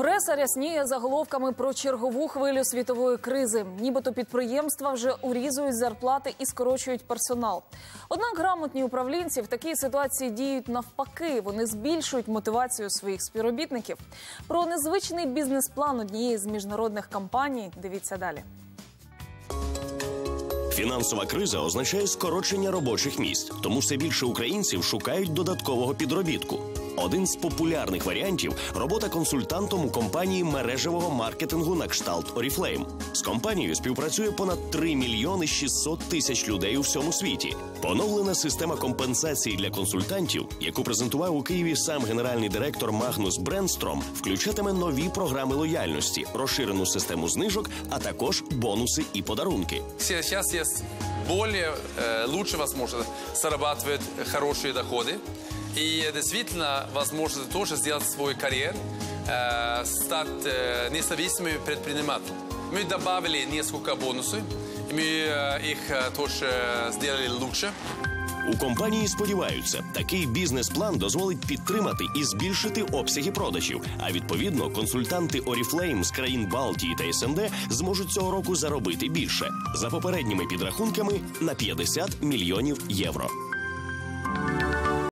Преса рясніє заголовками про чергову хвилю світової кризи. Нібито підприємства вже урізують зарплати і скорочують персонал. Однак грамотні управлінці в такій ситуації діють навпаки. Вони збільшують мотивацію своїх співробітників. Про незвичний бізнес-план однієї з міжнародних компаній. Дивіться далі. Фінансова криза означає скорочення робочих місць, тому все більше українців шукають додаткового підробітку. Один з популярних варіантів робота консультантом у компанії мережевого маркетингу на кшталт Oriflame. З компанією співпрацює понад 3 мільйони 600 тисяч людей у всьому світі. Поновлена система компенсації для консультантів, яку презентував у Києві сам генеральний директор Магнус Бренстром, включатиме нові програми лояльності, розширену систему знижок, а також бонуси і подарунки. Сейчас есть более э, лучше возможность зарабатывать хорошие доходы. И действительно возможно тоже сделать свой карьер, э, стать э, независимым предпринимателем. Мы добавили несколько бонусов, мы э, их э, тоже э, сделали лучше. У компанії сподіваються, такий бізнес-план дозволить підтримати і збільшити обсяги продажів. А відповідно, консультанти Oriflame з країн Балтії та СНД зможуть цього року заробити більше за попередніми підрахунками на 50 мільйонів євро.